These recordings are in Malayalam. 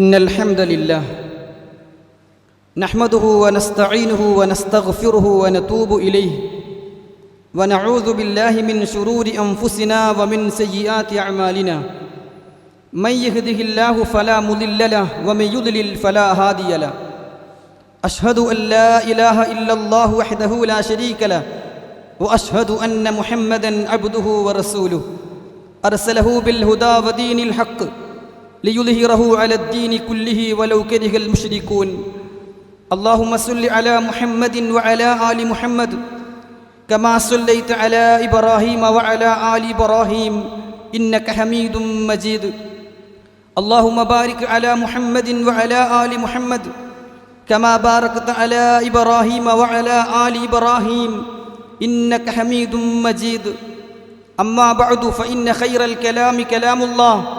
إن الحمد لله نحمده ونستعينه ونستغفره ونتوب إليه ونعوذ بالله من شرور أنفسنا ومن سيئات أعمالنا من يهده الله فلا مضل له ومن يضلل فلا هادي له أشهد أن لا إله إلا الله وحده لا شريك له وأشهد أن محمدا عبده ورسوله أرسله بالهدى ودين الحق ليظهره على الدين كله ولو كره المشركون اللهم صل على محمد وعلى آل محمد كما صليت على إبراهيم وعلى آل إبراهيم إنك حميد مجيد اللهم بارك على محمد وعلى آل محمد كما باركت على إبراهيم وعلى آل إبراهيم إنك حميد مجيد أما بعد فإن خير الكلام كلام الله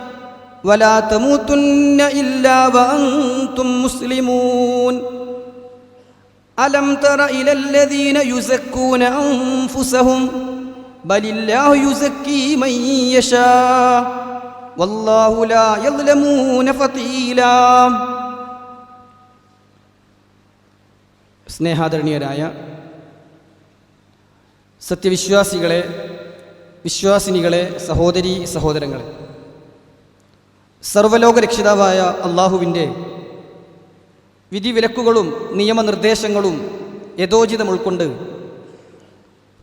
ولا تموتن إلا وأنتم مسلمون ألم تر إلى الذين يزكون أنفسهم بل الله يزكي من يشاء والله لا يظلمون فتيلا സ്നേഹാദരണീയരായ സത്യവിശ്വാസികളെ വിശ്വാസിനികളെ സഹോദരി സഹോദരങ്ങളെ സർവലോക രക്ഷിതാവായ അള്ളാഹുവിന്റെ വിധിവിലക്കുകളും നിയമനിർദ്ദേശങ്ങളും യഥോചിതം ഉൾക്കൊണ്ട്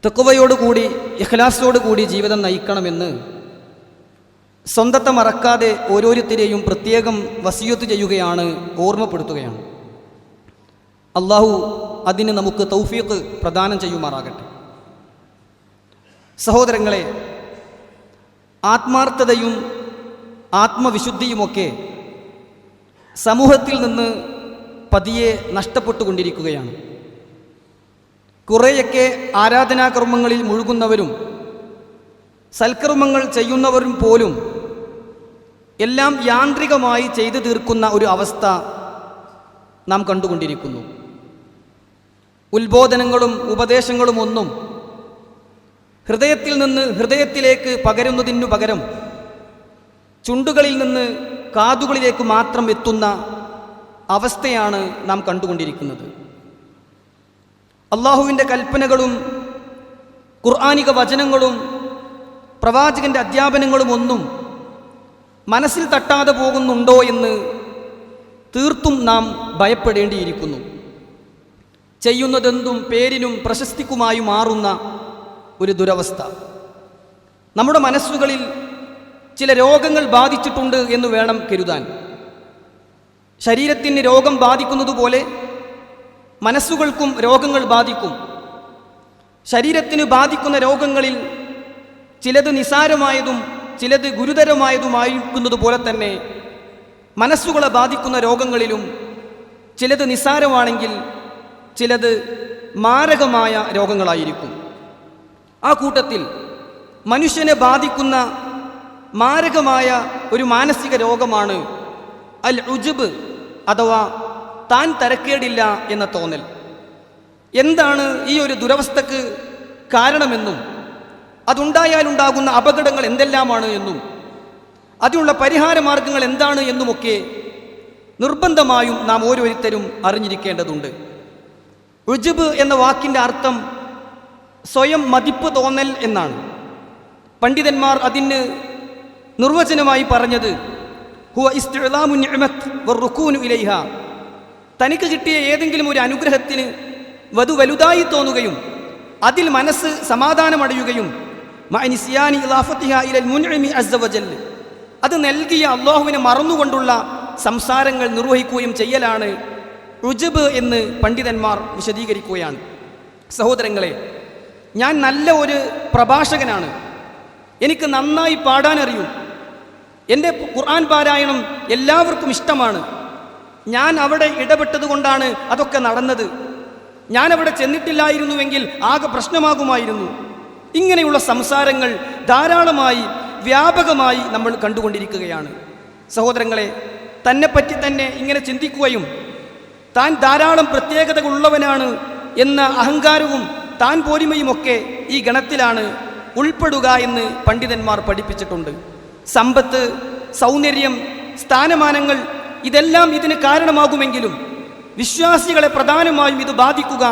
തെക്കുവയോടുകൂടി ഇഖ്ലാസോടുകൂടി ജീവിതം നയിക്കണമെന്ന് സ്വന്തത്തെ മറക്കാതെ ഓരോരുത്തരെയും പ്രത്യേകം വസിയത്ത് ചെയ്യുകയാണ് ഓർമ്മപ്പെടുത്തുകയാണ്. അള്ളാഹു അതിന് നമുക്ക് തൗഫീഖ് പ്രദാനം ചെയ്യുമാറാകട്ടെ. സഹോദരങ്ങളെ ആത്മാർത്ഥതയും ആത്മവിശുദ്ധിയുമൊക്കെ സമൂഹത്തിൽ നിന്ന് പതിയെ നഷ്ടപ്പെട്ടുകൊണ്ടിരിക്കുകയാണ്. കുറേയൊക്കെ ആരാധനാകർമ്മങ്ങളിൽ മുഴുകുന്നവരും സൽക്കർമ്മങ്ങൾ ചെയ്യുന്നവരും പോലും എല്ലാം യാന്ത്രികമായി ചെയ്തു തീർക്കുന്ന ഒരു അവസ്ഥ നാം കണ്ടുകൊണ്ടിരിക്കുന്നു. ഉത്ബോധനങ്ങളും ഉപദേശങ്ങളും ഒന്നും ഹൃദയത്തിൽ നിന്ന് ഹൃദയത്തിലേക്ക് പകരുന്നതിനു പകരം ചുണ്ടുകളിൽ നിന്ന് കാതുകളിലേക്ക് മാത്രം എത്തുന്ന അവസ്ഥയാണ് നാം കണ്ടുകൊണ്ടിരിക്കുന്നത്. അള്ളാഹുവിന്റെ കൽപ്പനകളും ഖുർആാനിക വചനങ്ങളും പ്രവാചകന്റെ അധ്യാപനങ്ങളും ഒന്നും മനസ്സിൽ തട്ടാതെ പോകുന്നുണ്ടോ എന്ന് തീർത്തും നാം ഭയപ്പെടേണ്ടിയിരിക്കുന്നു. ചെയ്യുന്നതെന്തും പേരിനും പ്രശസ്തിക്കുമായി മാറുന്ന ഒരു ദുരവസ്ഥ. നമ്മുടെ മനസ്സുകളിൽ ചില രോഗങ്ങൾ ബാധിച്ചിട്ടുണ്ട് എന്ന് വേണം കരുതാൻ. ശരീരത്തിന് രോഗം ബാധിക്കുന്നതുപോലെ മനസ്സുകൾക്കും രോഗങ്ങൾ ബാധിക്കും. ശരീരത്തിന് ബാധിക്കുന്ന രോഗങ്ങളിൽ ചിലത് നിസാരമായതും ചിലത് ഗുരുതരമായതുമായിരിക്കുന്നത് പോലെ തന്നെ മനസ്സുകളെ ബാധിക്കുന്ന രോഗങ്ങളിലും ചിലത് നിസാരമാണെങ്കിൽ ചിലത് മാരകമായ രോഗങ്ങളായിരിക്കും. ആ കൂട്ടത്തിൽ മനുഷ്യനെ ബാധിക്കുന്ന മാരകമായ ഒരു മാനസിക രോഗമാണ് അൽ ഉജുബ് അഥവാ താൻ തരക്കേടില്ല എന്ന തോന്നൽ. എന്താണ് ഈ ഒരു ദുരവസ്ഥക്ക് കാരണമെന്നും അതുണ്ടായാലുണ്ടാകുന്ന അപകടങ്ങൾ എന്തെല്ലാമാണ് എന്നും അതിനുള്ള പരിഹാര മാർഗങ്ങൾ എന്താണ് എന്നുമൊക്കെ നിർബന്ധമായും നാം ഓരോരുത്തരും അറിഞ്ഞിരിക്കേണ്ടതുണ്ട്. ഉജുബ് എന്ന വാക്കിന്റെ അർത്ഥം സ്വയം മതിപ്പ് തോന്നൽ എന്നാണ്. പണ്ഡിതന്മാർ അതിന് നിർവചനമായി പറഞ്ഞത് ഹുവ ഇസ്തിലാമു ഇലൈഹ. തനിക്ക് കിട്ടിയ ഏതെങ്കിലും ഒരു അനുഗ്രഹത്തിന് വധു വലുതായി തോന്നുകയും അതിൽ മനസ്സ് സമാധാനമടയുകയും മഅനിസിയാനി ഇലാഫത്തിഹ ഇലൽ മുൻഇമി അസ്സവജൽ അത് നൽകിയ അള്ളാഹുവിനെ മറന്നുകൊണ്ടുള്ള സംസാരങ്ങൾ നിർവഹിക്കുകയും ചെയ്യലാണ് റുജബ് എന്ന് പണ്ഡിതന്മാർ വിശദീകരിക്കുകയാണ്. സഹോദരങ്ങളെ ഞാൻ നല്ല ഒരു പ്രഭാഷകനാണ്. എനിക്ക് നന്നായി പാടാനറിയും. എന്റെ ഖുർആൻ പാരായണം എല്ലാവർക്കും ഇഷ്ടമാണ്. ഞാൻ അവിടെ ഇടപെട്ടത് കൊണ്ടാണ് അതൊക്കെ നടന്നത്. ഞാൻ അവിടെ ചെന്നിട്ടില്ലായിരുന്നുവെങ്കിൽ ആകെ പ്രശ്നമാകുമായിരുന്നു. ഇങ്ങനെയുള്ള സംസാരങ്ങൾ ധാരാളമായി വ്യാപകമായി നമ്മൾ കണ്ടുകൊണ്ടിരിക്കുകയാണ്. സഹോദരങ്ങളെ തന്നെപ്പറ്റി തന്നെ ഇങ്ങനെ ചിന്തിക്കുകയും താൻ ധാരാളം പ്രത്യേകതകളുള്ളവനാണ് എന്ന അഹങ്കാരവും താൻ പോരിമയുമൊക്കെ ഈ ഗണത്തിലാണ് ഉൾപ്പെടുക എന്ന് പണ്ഡിതന്മാർ പഠിപ്പിച്ചിട്ടുണ്ട്. സമ്പത്ത് സൗന്ദര്യം സ്ഥാനമാനങ്ങൾ ഇതെല്ലാം ഇതിന് കാരണമാകുമെങ്കിലും വിശ്വാസികളെ പ്രധാനമായും ഇത് ബാധിക്കുക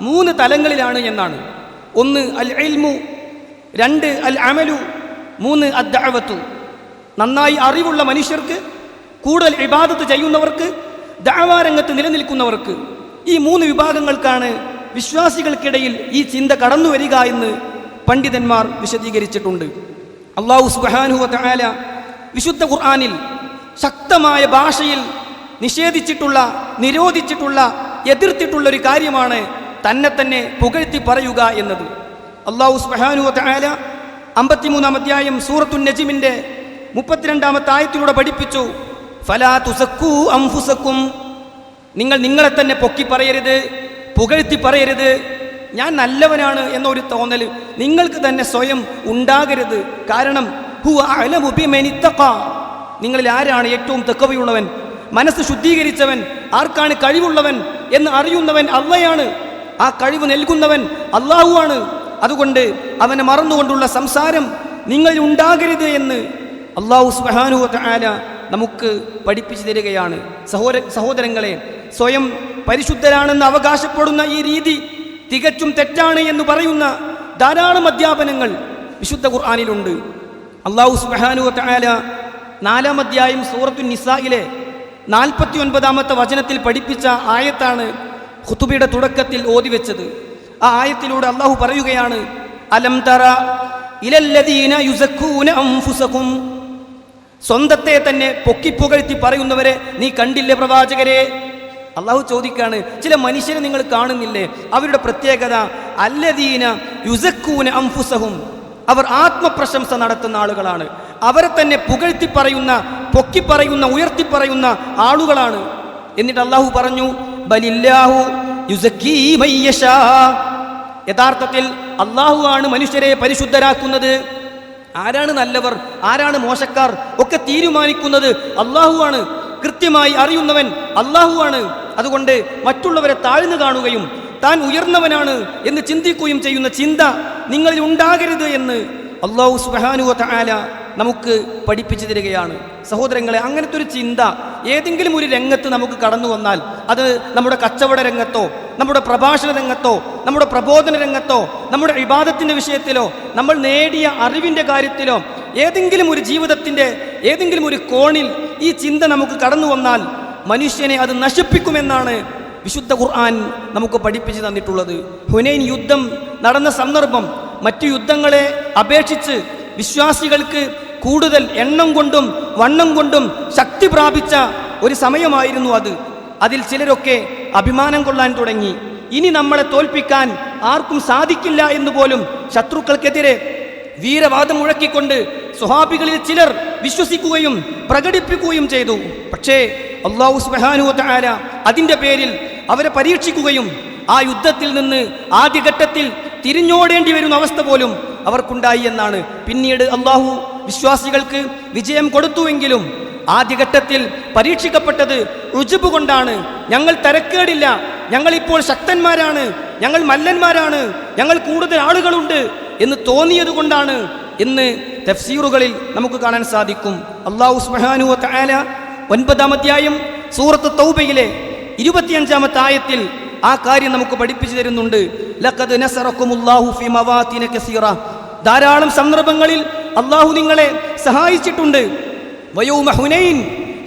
മൂന്ന് തലങ്ങളിലാണ് എന്നാണ്. ഒന്ന് അൽ എൽമു രണ്ട് അൽ അമലു മൂന്ന് അദ്ദഅവത്തു. നന്നായി അറിവുള്ള മനുഷ്യർക്ക് കൂടുതൽ ഇബാദത്ത് ചെയ്യുന്നവർക്ക് ദാവാരംഗത്ത് നിലനിൽക്കുന്നവർക്ക് ഈ മൂന്ന് വിഭാഗങ്ങൾക്കാണ് വിശ്വാസികൾക്കിടയിൽ ഈ ചിന്ത കടന്നു വരിക എന്ന് പണ്ഡിതന്മാർ വിശദീകരിച്ചിട്ടുണ്ട്. അള്ളാഹു സുബാനുഹ തആല വിശുദ്ധ ഖുർആാനിൽ ശക്തമായ ഭാഷയിൽ നിഷേധിച്ചിട്ടുള്ള നിരോധിച്ചിട്ടുള്ള എതിർത്തിട്ടുള്ള ഒരു കാര്യമാണ് തന്നെ തന്നെ പുകഴ്ത്തി പറയുക എന്നത്. അള്ളാഹു സുബാനുഹ തആല അമ്പത്തിമൂന്നാം അധ്യായം സൂറത്തു നജിമിന്റെ മുപ്പത്തിരണ്ടാമത്തെ ആയത്തിലൂടെ പഠിപ്പിച്ചു. ഫലാ തുസക്കൂ അംഫുസക്കും. നിങ്ങൾ നിങ്ങളെ തന്നെ പൊക്കി പറയരുത് പുകഴ്ത്തി പറയരുത്. ഞാൻ നല്ലവനാണ് എന്നൊരു തോന്നൽ നിങ്ങൾക്ക് തന്നെ സ്വയം ഉണ്ടാകരുത്. കാരണം ബിമൻ ഇത്തഖ. നിങ്ങളിൽ ആരാണ് ഏറ്റവും തെക്കവയുള്ളവൻ? മനസ്സ് ശുദ്ധീകരിച്ചവൻ ആർക്കാണ് കഴിവുള്ളവൻ എന്ന് അറിയുന്നവൻ അള്ളയാണ് ആ കഴിവ് നൽകുന്നവൻ അള്ളാഹുവാണ് അതുകൊണ്ട് അവനെ മറന്നുകൊണ്ടുള്ള സംസാരം നിങ്ങൾ ഉണ്ടാകരുത് എന്ന് അള്ളാഹു സുബാനുഹ നമുക്ക് പഠിപ്പിച്ചു തരികയാണ്. സഹോദര സഹോദരങ്ങളെ സ്വയം പരിശുദ്ധരാണെന്ന് അവകാശപ്പെടുന്ന ഈ രീതി തികച്ചും തെറ്റാണ് എന്ന് പറയുന്ന ധാരാളം അധ്യാപനങ്ങൾ വിശുദ്ധ ഖുർആാനിലുണ്ട്. അള്ളാഹു സുബാനു തായാല നാലാം അധ്യായം സൂറത്തു നിസായിലെ നാൽപ്പത്തി ഒൻപതാമത്തെ വചനത്തിൽ പഠിപ്പിച്ച ആയത്താണ് ഖുതുബിയുടെ തുടക്കത്തിൽ ഓതിവെച്ചത് ആ ആയത്തിലൂടെ അള്ളാഹു പറയുകയാണ് അലം തറ ഇലല്ലദീന യുസക്കൂന സ്വന്തത്തെ തന്നെ പൊക്കിപ്പുകഴ്ത്തി പറയുന്നവരെ നീ കണ്ടില്ലേ പ്രവാചകരെ. അള്ളാഹു ചോദിക്കാണ് ചില മനുഷ്യരെ നിങ്ങൾ കാണുന്നില്ലേ? അവരുടെ പ്രത്യേകത അല്ലദീന യുസക്കൂന അംഫുസഹും അവർ ആത്മപ്രശംസ നടത്തുന്ന ആളുകളാണ്. അവരെ തന്നെ പുകഴ്ത്തി പറയുന്ന പൊക്കി പറയുന്ന ഉയർത്തി പറയുന്ന ആളുകളാണ്. എന്നിട്ട് അള്ളാഹു പറഞ്ഞു ബലില്ലാഹു യഥാർത്ഥത്തിൽ അള്ളാഹു ആണ് മനുഷ്യരെ പരിശുദ്ധരാക്കുന്നത്. ആരാണ് നല്ലവർ ആരാണ് മോശക്കാർ ഒക്കെ തീരുമാനിക്കുന്നത് അള്ളാഹു ആണ്. കൃത്യമായി അറിയുന്നവൻ അള്ളാഹുവാണ് അതുകൊണ്ട് മറ്റുള്ളവരെ താഴ്ന്നു കാണുകയും താൻ ഉയർന്നവനാണ് എന്ന് ചിന്തിക്കുകയും ചെയ്യുന്ന ചിന്ത നിങ്ങളിൽ ഉണ്ടാകരുത് എന്ന് അള്ളാഹു സുബാനുവ ആല നമുക്ക് പഠിപ്പിച്ചു തരികയാണ്. സഹോദരങ്ങളെ അങ്ങനത്തെ ഒരു ചിന്ത ഏതെങ്കിലും ഒരു രംഗത്ത് നമുക്ക് കടന്നു വന്നാൽ അത് നമ്മുടെ കച്ചവട രംഗത്തോ നമ്മുടെ പ്രഭാഷണ രംഗത്തോ നമ്മുടെ പ്രബോധന രംഗത്തോ നമ്മുടെ വിവാദത്തിന്റെ വിഷയത്തിലോ നമ്മൾ നേടിയ അറിവിന്റെ കാര്യത്തിലോ ഏതെങ്കിലും ഒരു ജീവിതത്തിന്റെ ഏതെങ്കിലും ഒരു കോണിൽ ഈ ചിന്ത നമുക്ക് കടന്നു വന്നാൽ മനുഷ്യനെ അത് നശിപ്പിക്കുമെന്നാണ് വിശുദ്ധ ഖുർആൻ നമുക്ക് പഠിപ്പിച്ചു തന്നിട്ടുള്ളത്. ഹുനൈൻ യുദ്ധം നടന്ന സന്ദർഭം മറ്റു യുദ്ധങ്ങളെ അപേക്ഷിച്ച് വിശ്വാസികൾക്ക് കൂടുതൽ എണ്ണം കൊണ്ടും വണ്ണം കൊണ്ടും ശക്തി പ്രാപിച്ച ഒരു സമയമായിരുന്നു അത്. അതിൽ ചിലരൊക്കെ അഭിമാനം കൊള്ളാൻ തുടങ്ങി. ഇനി നമ്മളെ തോൽപ്പിക്കാൻ ആർക്കും സാധിക്കില്ല എന്ന് പോലും ശത്രുക്കൾക്കെതിരെ വീരവാദം മുഴക്കിക്കൊണ്ട് സ്വഹാബികളിൽ ചിലർ വിശ്വസിക്കുകയും പ്രകടിപ്പിക്കുകയും ചെയ്തു. പക്ഷേ അള്ളാഹു സുബാനുവല അതിന്റെ പേരിൽ അവരെ പരീക്ഷിക്കുകയും ആ യുദ്ധത്തിൽ നിന്ന് ആദ്യഘട്ടത്തിൽ തിരിഞ്ഞോടേണ്ടി വരുന്ന അവസ്ഥ പോലും അവർക്കുണ്ടായി എന്നാണ്. പിന്നീട് അള്ളാഹു വിശ്വാസികൾക്ക് വിജയം കൊടുത്തുവെങ്കിലും ആദ്യഘട്ടത്തിൽ പരീക്ഷിക്കപ്പെട്ടത് രുചിപ്പ് കൊണ്ടാണ്. ഞങ്ങൾ തരക്കേടില്ല. ഞങ്ങളിപ്പോൾ ശക്തന്മാരാണ്. ഞങ്ങൾ മല്ലന്മാരാണ്. ഞങ്ങൾ കൂടുതൽ ആളുകളുണ്ട് എന്ന് തോന്നിയത് കൊണ്ടാണ് എന്ന് തഫ്സീറുകളിൽ നമുക്ക് കാണാൻ സാധിക്കും. അള്ളാഹു സുബ്ഹാനഹു വ തആല ഒൻപതാം അധ്യായം സൂറത്ത് തൗബയിലെ ഇരുപത്തിയഞ്ചാമത്തെ ആയത്തിൽ ആ കാര്യം നമുക്ക് പഠിപ്പിച്ചു തരുന്നുണ്ട്. ധാരാളം സന്ദർഭങ്ങളിൽ അള്ളാഹു നിങ്ങളെ സഹായിച്ചിട്ടുണ്ട്. ഹുനൈൻ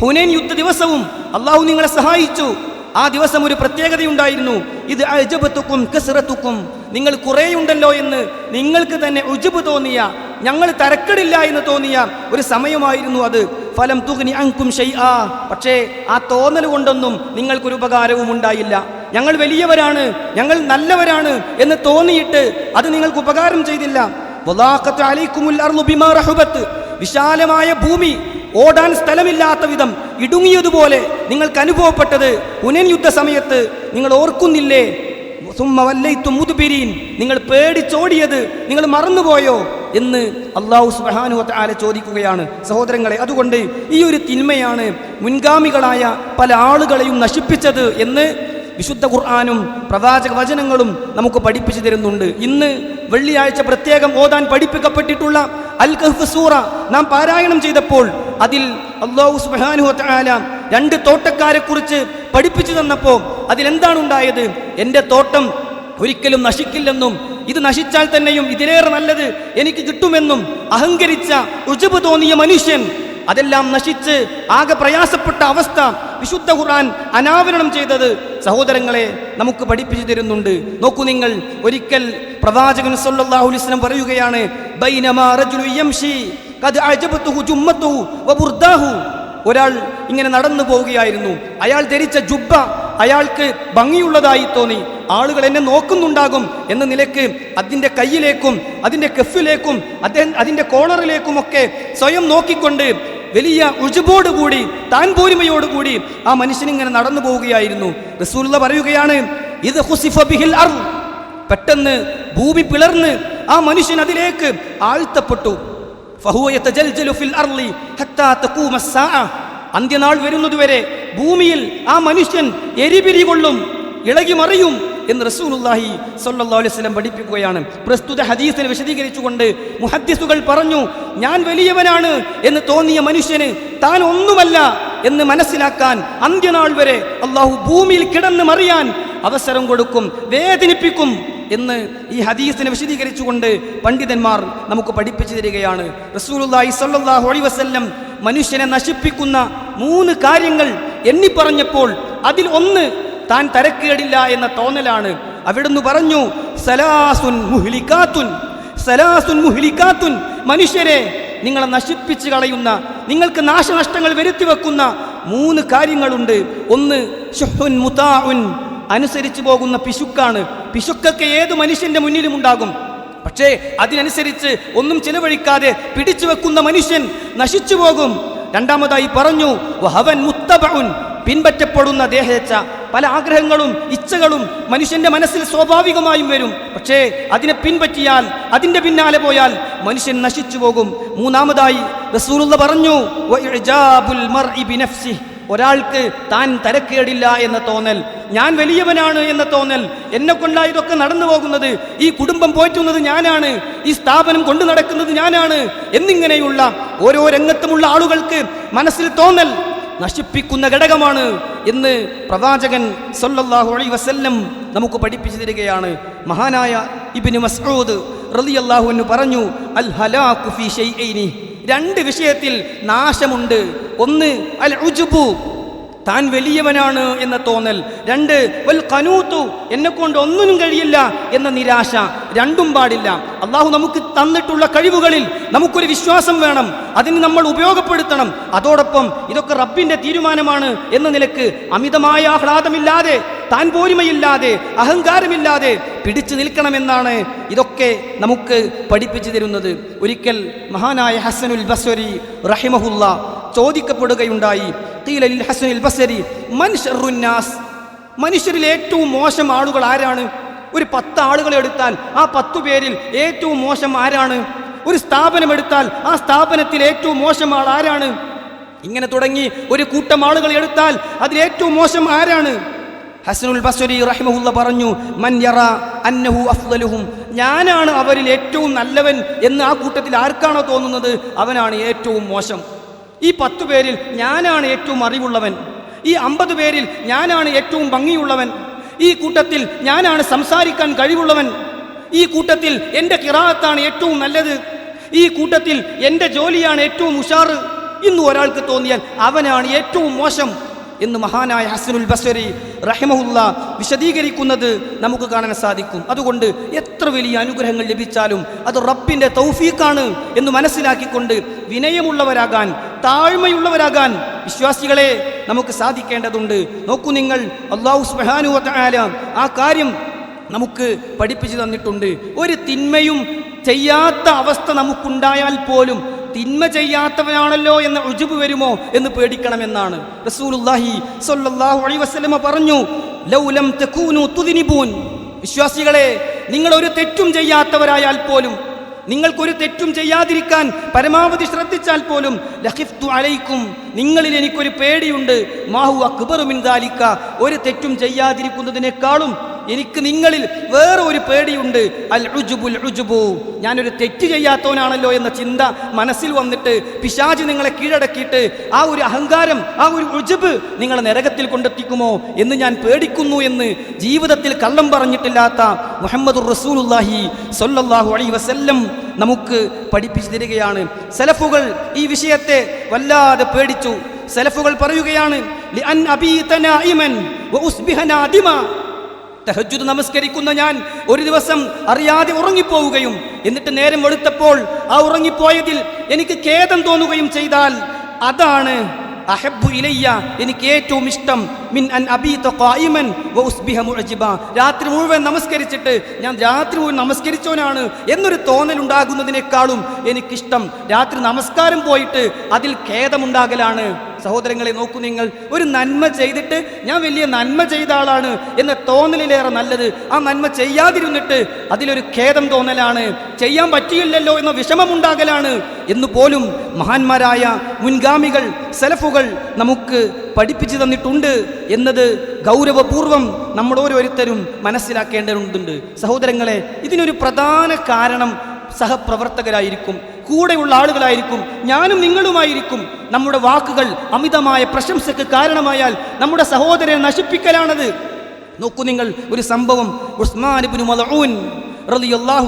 ഹുനൈൻ യുദ്ധ ദിവസവും അള്ളാഹു നിങ്ങളെ സഹായിച്ചു. ആ ദിവസം ഒരു പ്രത്യേകതയുണ്ടായിരുന്നു. ഇത് അജബത്തുക്കും കസറത്തുക്കും. നിങ്ങൾ കുറേയുണ്ടല്ലോ എന്ന് നിങ്ങൾക്ക് തന്നെ ഉജബ് തോന്നിയ ഞങ്ങൾ തരക്കടില്ല എന്ന് തോന്നിയ ഒരു സമയമായിരുന്നു അത്. ഫലം തുകനി അങ്കും ഷെയ്ആ പക്ഷേ ആ തോന്നൽ കൊണ്ടൊന്നും നിങ്ങൾക്കൊരു ഉപകാരവും ഉണ്ടായില്ല. ഞങ്ങൾ വലിയവരാണ് ഞങ്ങൾ നല്ലവരാണ് എന്ന് തോന്നിയിട്ട് അത് നിങ്ങൾക്ക് ഉപകാരം ചെയ്തില്ല. വിശാലമായ ഭൂമി ഓടാൻ സ്ഥലമില്ലാത്ത വിധം ഇടുങ്ങിയതുപോലെ നിങ്ങൾക്ക് അനുഭവപ്പെട്ടത് പുനൻ യുദ്ധ സമയത്ത് നിങ്ങൾ ഓർക്കുന്നില്ലേ? സുമ്മ വല്ലയിത്തും മുതുപിരിയും നിങ്ങൾ പേടിച്ചോടിയത് നിങ്ങൾ മറന്നുപോയോ? എന്ന് അള്ളാഹു സുബാനു ആല ചോദിക്കുകയാണ്. സഹോദരങ്ങളെ അതുകൊണ്ട് ഈ ഒരു തിന്മയാണ് മുൻഗാമികളായ പല ആളുകളെയും നശിപ്പിച്ചത് എന്ന് വിശുദ്ധ ഖുർആാനും പ്രവാചക വചനങ്ങളും നമുക്ക് പഠിപ്പിച്ചു തരുന്നുണ്ട്. ഇന്ന് വെള്ളിയാഴ്ച പ്രത്യേകം ഓതാൻ പഠിപ്പിക്കപ്പെട്ടിട്ടുള്ള അൽ കഹ്ഫ് സൂറ നാം പാരായണം ചെയ്തപ്പോൾ അതിൽ അള്ളാഹു സുബ്ഹാനഹു വതആല രണ്ട് തോട്ടക്കാരെ കുറിച്ച് പഠിപ്പിച്ചു തന്നപ്പോൾ അതിലെന്താണ് ഉണ്ടായത്? എന്റെ തോട്ടം ഒരിക്കലും നശിക്കില്ലെന്നും ഇത് നശിച്ചാൽ തന്നെയും ഇതിലേറെ നല്ലത് എനിക്ക് കിട്ടുമെന്നും അഹങ്കരിച്ച ഉജബ് തോന്നിയ മനുഷ്യൻ അതെല്ലാം നശിച്ച് ആകെ പ്രയാസപ്പെട്ട അവസ്ഥ വിശുദ്ധ ഖുർആൻ അനാവരണം ചെയ്തത്. സഹോദരങ്ങളെ നമുക്ക് പഠിപ്പിച്ചു തരുന്നുണ്ട്. നോക്കൂ നിങ്ങൾ ഒരിക്കൽ പ്രവാചകൻ സല്ലല്ലാഹു അലൈഹി വസല്ലം പറയുകയാണ് ബൈനമാ ഖദ് ഒരാൾ ഇങ്ങനെ നടന്നു പോവുകയായിരുന്നു. അയാൾ ധരിച്ച ജുബ്ബ അയാൾക്ക് ഭംഗിയുള്ളതായി തോന്നി. ആളുകൾ എന്നെ നോക്കുന്നുണ്ടാകും എന്ന നിലയ്ക്ക് അതിന്റെ കയ്യിലേക്കും അതിന്റെ കെഫിലേക്കും അദ്ദേഹം അതിന്റെ കോണറിലേക്കുമൊക്കെ സ്വയം നോക്കിക്കൊണ്ട് വലിയ ഉജുബോടുകൂടി താൻ പോരിമയോടുകൂടി ആ മനുഷ്യനിങ്ങനെ നടന്നു പോവുകയായിരുന്നു. റസൂലുള്ള പറയുകയാണ് ഇത് ഹുസിഫ ബിഹിൽ അർൾ. പെട്ടെന്ന് ഭൂമി പിളർന്ന് ആ മനുഷ്യൻ അതിലേക്ക് ആഴ്ത്തപ്പെട്ടു. അന്ത്യനാൾ വരുന്നതുവരെ ഭൂമിയിൽ ആ മനുഷ്യൻ എരിപിരി കൊള്ളും ഇളകി മറിയും എന്ന് സ്വല്ലല്ലാഹു അലൈഹി വസല്ലം പഠിപ്പിക്കുകയാണ്. പ്രസ്തുത ഹദീസിനെ വിശദീകരിച്ചുകൊണ്ട് മുഹദ്ദിസുകൾ പറഞ്ഞു ഞാൻ വലിയവനാണ് എന്ന് തോന്നിയ മനുഷ്യന് താൻ ഒന്നുമല്ല എന്ന് മനസ്സിലാക്കാൻ അന്ത്യനാൾ വരെ അള്ളാഹു ഭൂമിയിൽ കിടന്ന് മറിയാൻ അവസരം കൊടുക്കും വേദനിപ്പിക്കും എന്ന് ഈ ഹദീസിനെ വിശദീകരിച്ചുകൊണ്ട് പണ്ഡിതന്മാർ നമുക്ക് പഠിപ്പിച്ചു തരികയാണ്. റസൂലുള്ളാഹി സ്വല്ലല്ലാഹു അലൈഹി വസല്ലം മനുഷ്യനെ നശിപ്പിക്കുന്ന മൂന്ന് കാര്യങ്ങൾ എണ്ണിപ്പറഞ്ഞപ്പോൾ അതിൽ ഒന്ന് താൻ തരക്കേടില്ല എന്ന തോന്നലാണ്. അവിടുന്ന് പറഞ്ഞു സലാസുൻ മുഹ്ലിക്കാത്തുൻ സലാസുൻ മുഹ്ലിക്കാത്തുൻ മനുഷ്യരെ നിങ്ങളെ നശിപ്പിച്ച് കളയുന്ന നിങ്ങൾക്ക് നാശനഷ്ടങ്ങൾ വരുത്തി വെക്കുന്ന മൂന്ന് കാര്യങ്ങളുണ്ട്. ഒന്ന് ഷുഹുൻ മുതാഉൻ അനുസരിച്ച് പോകുന്ന പിശുക്കാണ്. പിശുക്കൊക്കെ ഏത് മനുഷ്യന്റെ മുന്നിലും ഉണ്ടാകും. പക്ഷേ അതിനനുസരിച്ച് ഒന്നും ചിലവഴിക്കാതെ പിടിച്ചു വെക്കുന്ന മനുഷ്യൻ നശിച്ചു പോകും. രണ്ടാമതായി പറഞ്ഞു വഹവൻ മുത്തബഉൻ പിൻപറ്റപ്പെടുന്ന ദേഹേച്ഛ പല ആഗ്രഹങ്ങളും ഇച്ഛകളും മനുഷ്യന്റെ മനസ്സിൽ സ്വാഭാവികമായും വരും പക്ഷേ അതിനെ പിൻപറ്റിയാൽ അതിന്റെ പിന്നാലെ പോയാൽ മനുഷ്യൻ നശിച്ചു പോകും മൂന്നാമതായി റസൂലുള്ള പറഞ്ഞു. ഒരാൾക്ക് താൻ തരക്കേടില്ല എന്ന തോന്നൽ ഞാൻ വലിയവനാണ് എന്ന തോന്നൽ എന്നെ കൊണ്ടാണ് ഇതൊക്കെ നടന്നു പോകുന്നത് ഈ കുടുംബം പോറ്റുന്നത് ഞാനാണ് ഈ സ്ഥാപനം കൊണ്ടു നടക്കുന്നത് ഞാനാണ് എന്നിങ്ങനെയുള്ള ഓരോ രംഗത്തുമുള്ള ആളുകൾക്ക് മനസ്സിൽ തോന്നൽ നശിപ്പിക്കുന്ന ഘടകമാണ് എന്ന് പ്രവാചകൻ സല്ലല്ലാഹു അലൈഹി വസല്ലം നമുക്ക് പഠിപ്പിച്ചു തരികയാണ്. മഹാനായ ഇബിന് മസ്ഊദ് റളിയല്ലാഹു അൻഹു പറഞ്ഞു അൽ ഹലാഖു ഫീ ഷൈഇനി രണ്ട് വിഷയത്തിൽ നാശമുണ്ട്. ഒന്ന് അൽ ഉജുബു താൻ വലിയവനാണ് എന്ന തോന്നൽ. രണ്ട് വൽ കനൂത്തു എന്നെ കൊണ്ട് ഒന്നിനും കഴിയില്ല എന്ന നിരാശ രണ്ടും പാടില്ല. അള്ളാഹു നമുക്ക് തന്നിട്ടുള്ള കഴിവുകളിൽ നമുക്കൊരു വിശ്വാസം വേണം. അതിന് നമ്മൾ ഉപയോഗപ്പെടുത്തണം. അതോടൊപ്പം ഇതൊക്കെ റബ്ബിന്റെ തീരുമാനമാണ് എന്ന നിലയ്ക്ക് അമിതമായ ആഹ്ലാദമില്ലാതെ താൻ പോരുമയില്ലാതെ അഹങ്കാരമില്ലാതെ പിടിച്ചു നിൽക്കണമെന്നാണ് ഇതൊക്കെ നമുക്ക് പഠിപ്പിച്ചു തരുന്നത്. ഒരിക്കൽ മഹാനായ ഹസനുൽ ബസ്വരി റഹിമഹുല്ല ചോദിക്കപ്പെടുകയുണ്ടായി ഖീല ലിൽ ഹസനുൽ ബസ്വരി മൻ ശർറുന്നാസ് മനുഷ്യരിൽ ഏറ്റവും മോശം ആളുകൾ ആരാണ്? ഒരു പത്ത് ആളുകളെ എടുത്താൽ ആ പത്തു പേരിൽ ഏറ്റവും മോശം ആരാണ്? ഒരു സ്ഥാപനം എടുത്താൽ ആ സ്ഥാപനത്തിൽ ഏറ്റവും മോശം ആൾ ആരാണ്? ഇങ്ങനെ തുടങ്ങി ഒരു കൂട്ടം ആളുകൾ എടുത്താൽ അതിൽ ഏറ്റവും മോശം ആരാണ്? ഹസനുൽ ബസ്വരി റഹിമഹുല്ല പറഞ്ഞു മൻ യറ അന്നഹു അഫ്ദലുഹും. ഞാനാണ് അവരിൽ ഏറ്റവും നല്ലവൻ എന്ന് ആ കൂട്ടത്തിൽ ആർക്കാണോ തോന്നുന്നത്? അവനാണ് ഏറ്റവും മോശം. ഈ പത്തു പേരിൽ ഞാനാണ് ഏറ്റവും അറിവുള്ളവൻ. ഈ അമ്പത് പേരിൽ ഞാനാണ് ഏറ്റവും ഭംഗിയുള്ളവൻ. ഈ കൂട്ടത്തിൽ ഞാനാണ് സംസാരിക്കാൻ കഴിവുള്ളവൻ. ഈ കൂട്ടത്തിൽ എന്റെ കിറാത്താണ് ഏറ്റവും നല്ലത്. ഈ കൂട്ടത്തിൽ എന്റെ ജോലിയാണ് ഏറ്റവും ഉഷാറ്. ഇന്ന് ഒരാൾക്ക് തോന്നിയാൽ അവനാണ് ഏറ്റവും മോശം. എന്ന് മഹാനായ ഹസനുൽ ബസരി റഹിമഹുല്ല വിശദീകരിക്കുന്നത് നമുക്ക് കാണാൻ സാധിക്കും. അതുകൊണ്ട് എത്ര വലിയ അനുഗ്രഹങ്ങൾ ലഭിച്ചാലും അത് റബ്ബിന്റെ തൗഫീഖാണ് എന്ന് മനസ്സിലാക്കിക്കൊണ്ട് വിനയമുള്ളവരാകാൻ താഴ്മയുള്ളവരാകാൻ വിശ്വാസികളെ നമുക്ക് സാധിക്കേണ്ടതുണ്ട്. നോക്കൂ നിങ്ങൾ അള്ളാഹു സുബാനുവല ആ കാര്യം നമുക്ക് പഠിപ്പിച്ചു തന്നിട്ടുണ്ട്. ഒരു തിന്മയും ചെയ്യാത്ത അവസ്ഥ നമുക്കുണ്ടായാൽ പോലും തിന്മ ചെയ്യാത്തവനാണല്ലോ എന്ന ഉജുബ് വരുമോ എന്ന് പേടിക്കണമെന്നാണ്. പറഞ്ഞു ലൗലം വിശ്വാസികളെ നിങ്ങൾ ഒരു തെറ്റും ചെയ്യാത്തവരായാൽ പോലും നിങ്ങൾക്കൊരു തെറ്റും ചെയ്യാതിരിക്കാൻ പരമാവധി ശ്രദ്ധിച്ചാൽ പോലും ലഹിഫ്തു അലൈക്കും നിങ്ങളിൽ എനിക്കൊരു പേടിയുണ്ട്. മാഹു അക്ബറു മിൻ ദാലിക്ക ഒരു തെറ്റും ചെയ്യാതിരിക്കുന്നതിനേക്കാളും എനിക്ക് നിങ്ങളിൽ വേറെ ഒരു പേടിയുണ്ട്. അൽ ഉജുബുൽ ഉജുബു. ഞാനൊരു തെറ്റ് ചെയ്യാത്തവനാണല്ലോ എന്ന ചിന്ത മനസ്സിൽ വന്നിട്ട് പിശാജ് നിങ്ങളെ കീഴടക്കിയിട്ട് ആ ഒരു അഹങ്കാരം ആ ഒരു ഉജുബ് നിങ്ങളെ നരകത്തിൽ കൊണ്ടെത്തിക്കുമോ എന്ന് ഞാൻ പേടിക്കുന്നു എന്ന് ജീവിതത്തിൽ കള്ളം പറഞ്ഞിട്ടില്ലാത്ത മുഹമ്മദ് റസൂലുല്ലാഹി സൊല്ലാഹു അലൈ വസല്ലം നമുക്ക് പഠിപ്പിച്ചു തരികയാണ്. സെലഫുകൾ ഈ വിഷയത്തെ വല്ലാതെ പേടിച്ചു. സെലഫുകൾ പറയുകയാണ് തഹജ്ജുദ് നമസ്കരിക്കുന്ന ഞാൻ ഒരു ദിവസം അറിയാതെ ഉറങ്ങിപ്പോവുകയും എന്നിട്ട് നേരം വെളുത്തപ്പോൾ ആ ഉറങ്ങിപ്പോയതിൽ എനിക്ക് ഖേദം തോന്നുകയും ചെയ്താൽ അതാണ് അഹബു ഇലയ്യ എനിക്ക് ഏറ്റവും ഇഷ്ടം. മിൻ അൻ മുഅജിബ രാത്രി മുഴുവൻ നമസ്കരിച്ചിട്ട് ഞാൻ രാത്രി മുഴുവൻ നമസ്കരിച്ചവനാണ് എന്നൊരു തോന്നൽ ഉണ്ടാകുന്നതിനേക്കാളും എനിക്കിഷ്ടം. രാത്രി നമസ്കാരം പോയിട്ട് അതിൽ ഖേദമുണ്ടാകലാണ്. സഹോദരങ്ങളെ നോക്കൂ നിങ്ങൾ. ഒരു നന്മ ചെയ്തിട്ട് ഞാൻ വലിയ നന്മ ചെയ്ത ആളാണ് എന്ന തോന്നലിലേറെ നല്ലത്. ആ നന്മ ചെയ്യാതിരുന്നിട്ട് അതിലൊരു ഖേദം തോന്നലാണ്. ചെയ്യാൻ പറ്റിയില്ലല്ലോ എന്ന വിഷമമുണ്ടാകലാണ്. എന്നുപോലും മഹാന്മാരായ മുൻഗാമികൾ സെലഫുകൾ നമുക്ക് പഠിപ്പിച്ചു തന്നിട്ടുണ്ട് എന്നത് ഗൗരവപൂർവം നമ്മളോരോരുത്തരും മനസ്സിലാക്കേണ്ടതുണ്ട്. സഹോദരങ്ങളെ ഇതിനൊരു പ്രധാന കാരണം സഹപ്രവർത്തകരായിരിക്കും. കൂടെയുള്ള ആളുകളായിരിക്കും. ഞാനും നിങ്ങളുമായിരിക്കും. നമ്മുടെ വാക്കുകൾ അമിതമായ പ്രശംസയ്ക്ക് കാരണമായാൽ നമ്മുടെ സഹോദരനെ നശിപ്പിക്കലാണത്. നോക്കൂ നിങ്ങൾ ഒരു സംഭവം. ഉസ്മാൻ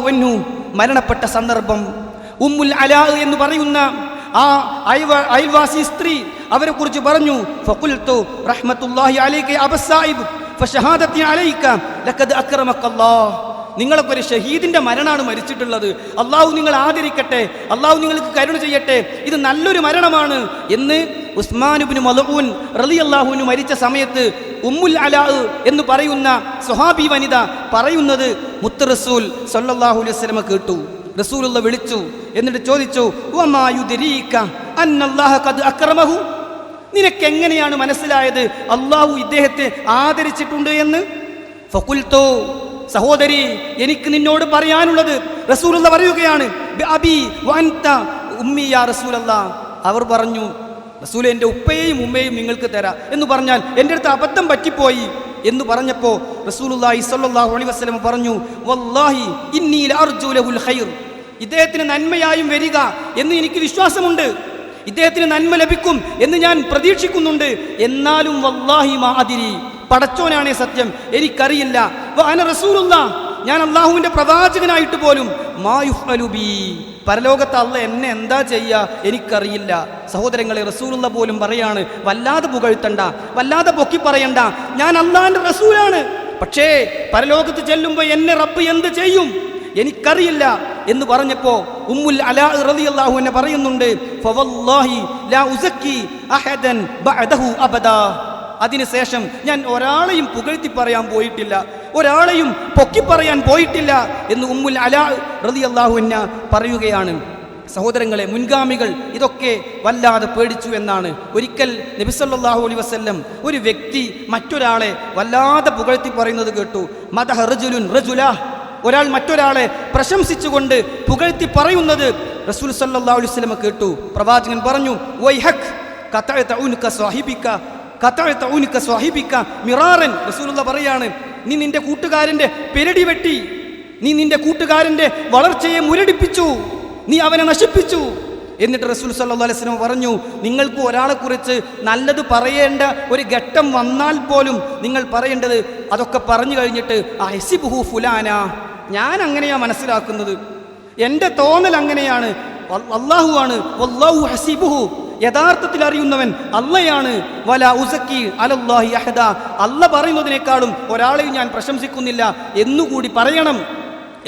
അൻഹു മരണപ്പെട്ട സന്ദർഭം. ഉമ്മുൽ അലാ എന്ന് പറയുന്ന ആ അയവ അയൽവാസി സ്ത്രീ അവരെ കുറിച്ച് പറഞ്ഞു ഫഖുൽതു റഹ്മത്തുള്ളാഹി അലൈക യാ അബസ്സായിബ് ഫശഹാദത്തി അലൈക ലഖദ് അക്രമക്കല്ലാഹ്. നിങ്ങളൊക്കെ ഒരു ഷഹീദിന്റെ മരണമാണ് മരിച്ചിട്ടുള്ളത്. അള്ളാഹു നിങ്ങൾ ആദരിക്കട്ടെ. അള്ളാഹു നിങ്ങൾക്ക് കരുണ ചെയ്യട്ടെ. ഇത് നല്ലൊരു മരണമാണ് എന്ന് ഉസ്മാനുബിന് മലബൂൻ റലി അള്ളാഹുവിന് മരിച്ച സമയത്ത് ഉമ്മുൽ അലാ എന്ന് പറയുന്ന സുഹാബി വനിത പറയുന്നത് മുത്ത് റസൂൽ സല്ലാഹു അലൈഹി കേട്ടു. റസൂലുള്ള വിളിച്ചു എന്നിട്ട് ചോദിച്ചു "വമാ യുദ്രീക അന്നല്ലാഹ ഖദ് അക്രമഹു? നിനക്ക് എങ്ങനെയാണ് മനസ്സിലായത്? അള്ളാഹു ഇദ്ദേഹത്തെ ആദരിച്ചിട്ടുണ്ട് എന്ന്? ഫഖുൽതു സഹോദരി എനിക്ക് നിന്നോട് പറയാനുള്ളത് റസൂലുള്ള പറയുകയാണ് "ബി അബി അവർ പറഞ്ഞു റസൂൽ എന്റെ ഉപ്പയെയും ഉമ്മയെയും നിങ്ങൾക്ക് തരാം. എന്ന് പറഞ്ഞാൽ എന്റെ അടുത്ത് അബദ്ധം പറ്റിപ്പോയി. എന്ന് പറഞ്ഞപ്പോൾ റസൂലുള്ളാഹി സ്വല്ലല്ലാഹു അലൈഹി വസല്ലം പറഞ്ഞു വല്ലാഹി ഖൈർ. ഇദ്ദേഹത്തിന് നന്മയായും വരിക എന്ന് എനിക്ക് വിശ്വാസമുണ്ട്. ഇദ്ദേഹത്തിന് നന്മ ലഭിക്കും എന്ന് ഞാൻ പ്രതീക്ഷിക്കുന്നുണ്ട്. എന്നാലും വല്ലാഹി മാതിരി പടച്ചോനാണേ സത്യം. എനിക്കറിയില്ല. റസൂലുള്ള. ഞാൻ അള്ളാഹുവിന്റെ പ്രവാചകനായിട്ട് പോലും മായുഫലുബി പരലോകത്ത് അല്ല എന്നെ എന്താ ചെയ്യുക എനിക്കറിയില്ല. സഹോദരങ്ങളെ റസൂലുള്ള പോലും പറയാണ് വല്ലാതെ പുകഴ്ത്തണ്ട വല്ലാതെ പൊക്കി പറയണ്ട. ഞാൻ അള്ളാഹിന്റെ റസൂലാണ്. പക്ഷേ പരലോകത്ത് ചെല്ലുമ്പോൾ എന്നെ റബ്ബ് എന്ത് ചെയ്യും? എനിക്കറിയില്ല. എന്ന് പറഞ്ഞപ്പോ ഉമ്മുൽ അലാ അൻഹ പറയുന്നുണ്ട് ഫവല്ലാഹി ലാ ഉസക്കി അഹദൻ ബഅദഹു അബദാ. അതിനുശേഷം ഞാൻ ഒരാളെയും പുകഴ്ത്തി പറയാൻ പോയിട്ടില്ല ഒരാളെയും പൊക്കി പറയാൻ പോയിട്ടില്ല എന്ന് ഉമ്മുൽ അലാ റളിയല്ലാഹു അൻഹ പറയുകയാണ്. സഹോദരങ്ങളെ മുൻഗാമികൾ ഇതൊക്കെ വല്ലാതെ പേടിച്ചു എന്നാണ്. ഒരിക്കൽ നബിസല്ലാഹു അലൈ വസ്ല്ലം ഒരു വ്യക്തി മറ്റൊരാളെ വല്ലാതെ പുകഴ്ത്തി പറയുന്നത് കേട്ടു. മദഹ റജുലുൻ റജുല. ഒരാൾ മറ്റൊരാളെ പ്രശംസിച്ചുകൊണ്ട് പുകഴ്ത്തി പറയുന്നത് റസൂൽ സല്ലാ അലൈഹി വസല്ലം കേട്ടു. പ്രവാചകൻ പറഞ്ഞു വൈഹക് മിറാറൻ പറയാണ് നീ നിന്റെ കൂട്ടുകാരന്റെ പെരടി വെട്ടി നീ നിന്റെ കൂട്ടുകാരന്റെ വളർച്ചയെ മുരടിപ്പിച്ചു നീ അവനെ നശിപ്പിച്ചു. എന്നിട്ട് റസൂൽ സല്ലല്ലാഹു അലൈഹി വസല്ലം പറഞ്ഞു നിങ്ങൾക്ക് ഒരാളെക്കുറിച്ച് നല്ലത് പറയേണ്ട ഒരു ഘട്ടം വന്നാൽ പോലും നിങ്ങൾ പറയേണ്ടത് അതൊക്കെ പറഞ്ഞു കഴിഞ്ഞിട്ട് അഹസിബുഹു ഫുലാന. ഞാൻ അങ്ങനെയാ മനസ്സിലാക്കുന്നത്. എന്റെ തോന്നൽ അങ്ങനെയാണ്. അള്ളാഹു ആണ്. വല്ലാഹു ഹസീബുഹു യഥാർത്ഥത്തിൽ അറിയുന്നവൻ അള്ളയാണ്. വല ഉസക്കി അലല്ലാഹി അഹദ. അല്ല പറയുന്നതിനേക്കാളും ഒരാളെയും ഞാൻ പ്രശംസിക്കുന്നില്ല എന്നുകൂടി പറയണം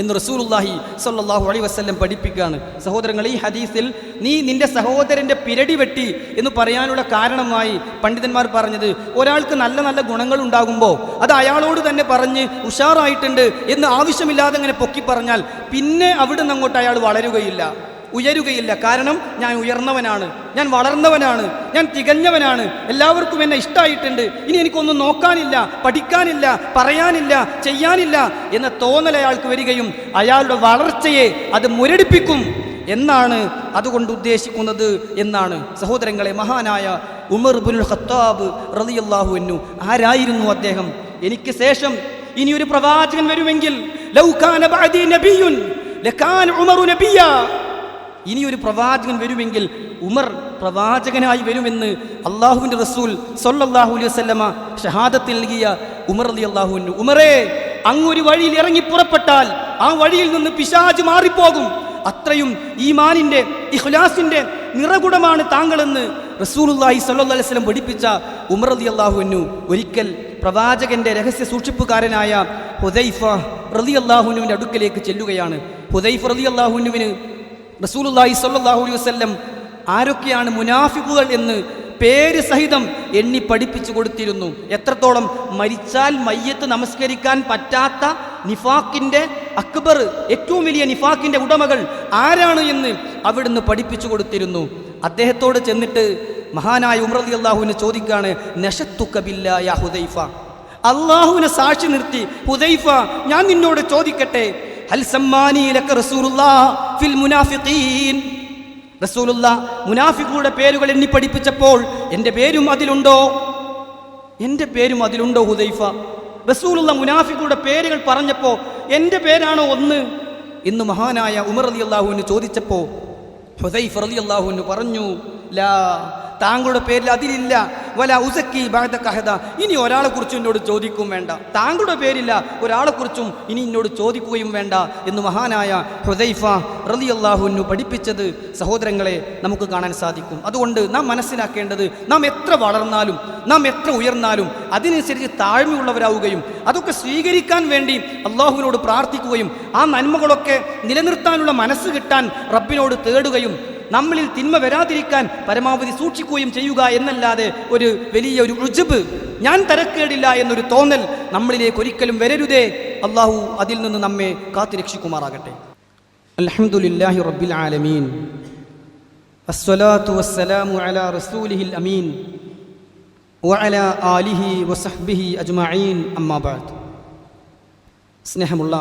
എന്ന് റസൂലുള്ളാഹി സല്ലാഹു അലൈ വസ്ല്ലം പഠിപ്പിക്കുകയാണ്. സഹോദരങ്ങൾ ഈ ഹദീസിൽ നീ നിന്റെ സഹോദരന്റെ പിരടി വെട്ടി എന്ന് പറയാനുള്ള കാരണമായി പണ്ഡിതന്മാർ പറഞ്ഞത് ഒരാൾക്ക് നല്ല നല്ല ഗുണങ്ങൾ ഉണ്ടാകുമ്പോൾ അത് അയാളോട് തന്നെ പറഞ്ഞ് ഉഷാറായിട്ടുണ്ട് എന്ന് ആവശ്യമില്ലാതെ അങ്ങനെ പൊക്കി പറഞ്ഞാൽ പിന്നെ അവിടെ നിന്ന് അങ്ങോട്ട് അയാൾ വളരുകയില്ല. ഉയരുകയില്ല. കാരണം ഞാൻ ഉയർന്നവനാണ്. ഞാൻ വളർന്നവനാണ്. ഞാൻ തികഞ്ഞവനാണ്. എല്ലാവർക്കും എന്നെ ഇഷ്ടമായിട്ടുണ്ട് ഇനി എനിക്കൊന്നും നോക്കാനില്ല പഠിക്കാനില്ല പറയാനില്ല ചെയ്യാനില്ല എന്ന തോന്നൽ അയാൾക്ക് വരികയും അയാളുടെ വളർച്ചയെ അത് മുരടിപ്പിക്കും എന്നാണ് അതുകൊണ്ട് ഉദ്ദേശിക്കുന്നത് എന്നാണ് സഹോദരങ്ങളെ മഹാനായ ഉമർ ബുൽ ഖത്താബ് റളിയല്ലാഹു എന്നു ആരായിരുന്നു അദ്ദേഹം? എനിക്ക് ശേഷം ഇനി ഒരു പ്രവാചകൻ വരുമെങ്കിൽ ലൗ കാന ബഅദി ലകാന ഉമറു നബിയ്യ ഇനി ഒരു പ്രവാചകൻ വരുമെങ്കിൽ ഉമർ പ്രവാചകനായി വരുമെന്ന് അള്ളാഹുവിന്റെ റസൂൽ സൊല്ലാഹു അലൈഹി വസല്ലമ ഷഹാദത്തിൽ നൽകിയ ഉമർ അലി അള്ളാഹുവിന് ഉമറേ അങ്ങൊരു വഴിയിൽ ഇറങ്ങി പുറപ്പെട്ടാൽ ആ വഴിയിൽ നിന്ന് പിശാജ് മാറിപ്പോകും. അത്രയും ഈമാനിന്റെ ഇഖ്ലാസിന്റെ നിറകുടമാണ് താങ്കളെന്ന് സ്വല്ലല്ലാഹി അലൈഹി വസല്ലം പഠിപ്പിച്ച ഉമർ റളി അള്ളാഹുവിനു ഒരിക്കൽ പ്രവാചകന്റെ രഹസ്യ സൂക്ഷിപ്പുകാരനായ ഹുദൈഫ റളി അള്ളാഹുനുവിന്റെ അടുക്കലേക്ക് ചെല്ലുകയാണ്. ഹുദൈഫ് റളി അള്ളാഹുനുവിന് റസൂലുള്ളാഹി സ്വല്ലല്ലാഹു അലൈഹി വസല്ലം ആരൊക്കെയാണ് മുനാഫിക്കുകൾ എന്ന് പേര് സഹിതം എണ്ണി പഠിപ്പിച്ചു കൊടുത്തിരുന്നു. എത്രത്തോളം മരിച്ചാൽ മയ്യത്ത് നമസ്കരിക്കാൻ പറ്റാത്ത നിഫാക്കിന്റെ അക്ബർ ഏറ്റവും വലിയ നിഫാക്കിന്റെ ഉടമകൾ ആരാണ് എന്ന് അവിടുന്ന് പഠിപ്പിച്ചു കൊടുത്തിരുന്നു. അദ്ദേഹത്തോട് ചെന്നിട്ട് മഹാനായ ഉമർ അലി അള്ളാഹുവിനെ ചോദിക്കുകയാണ് നഷത്തു കബില്ല യാ ഹുദൈഫ? അള്ളാഹുവിനെ സാക്ഷി നിർത്തി ഹുദൈഫ ഞാൻ നിന്നോട് ചോദിക്കട്ടെ റസൂലുള്ള പേരുകൾ എണ്ണി പഠിപ്പിച്ചപ്പോൾ എന്റെ പേരും അതിലുണ്ടോ? എന്റെ പേരും അതിലുണ്ടോ ഹുദൈഫ? റസൂലുള്ള മുനാഫിക്കുകളുടെ പേരുകൾ പറഞ്ഞപ്പോൾ എന്റെ പേരാണോ ഒന്ന്? ഇന്ന് മഹാനായ ഉമർ അലി അള്ളാഹുവിന് ചോദിച്ചപ്പോൾ ഹുദൈഫ് അലി അള്ളാഹുവിന് പറഞ്ഞു ലാ താങ്കളുടെ പേരിൽ അതിലില്ല. വല ഉസക്കി ബാധ കഹദ. ഇനി ഒരാളെ കുറിച്ചും എന്നോട് ചോദിക്കും വേണ്ട. താങ്കളുടെ പേരില്ല ഒരാളെ കുറിച്ചും ഇനി എന്നോട് ചോദിക്കുകയും വേണ്ട എന്ന് മഹാനായ ഹുദൈഫ റലി അള്ളാഹുവിനു പഠിപ്പിച്ചത് സഹോദരങ്ങളെ നമുക്ക് കാണാൻ സാധിക്കും. അതുകൊണ്ട് നാം മനസ്സിലാക്കേണ്ടത് നാം എത്ര വളർന്നാലും നാം എത്ര ഉയർന്നാലും അതിനനുസരിച്ച് താഴ്മയുള്ളവരാവുകയും അതൊക്കെ സ്വീകരിക്കാൻ വേണ്ടി അള്ളാഹുവിനോട് പ്രാർത്ഥിക്കുകയും ആ നന്മകളൊക്കെ നിലനിർത്താനുള്ള മനസ്സ് കിട്ടാൻ റബ്ബിനോട് തേടുകയും നമ്മളിൽ തിന്മ വരാതിരിക്കാൻ പരമാവധി സൂക്ഷിക്കുകയും ചെയ്യുക എന്നല്ലാതെ ഒരു വലിയ ഒരു രുജുബ് ഞാൻ തരക്കേടില്ല എന്നൊരു തോന്നൽ നമ്മളിലേക്ക് ഒരിക്കലും വരരുതേ. അള്ളാഹു അതിൽ നിന്ന് നമ്മെ കാത്തുരക്ഷിക്കുമാറാകട്ടെ അൽഹംദുലില്ലാഹി റബ്ബിൽ ആലമീൻ. അസ്സലാത്തു വസ്സലാമു അലാ റസൂലിഹിൽ അമീൻ. വഅലാ ആലിഹി വസഹ്ബിഹി അജ്മഈൻ. അമ്മാബാദ് സ്നേഹമുള്ള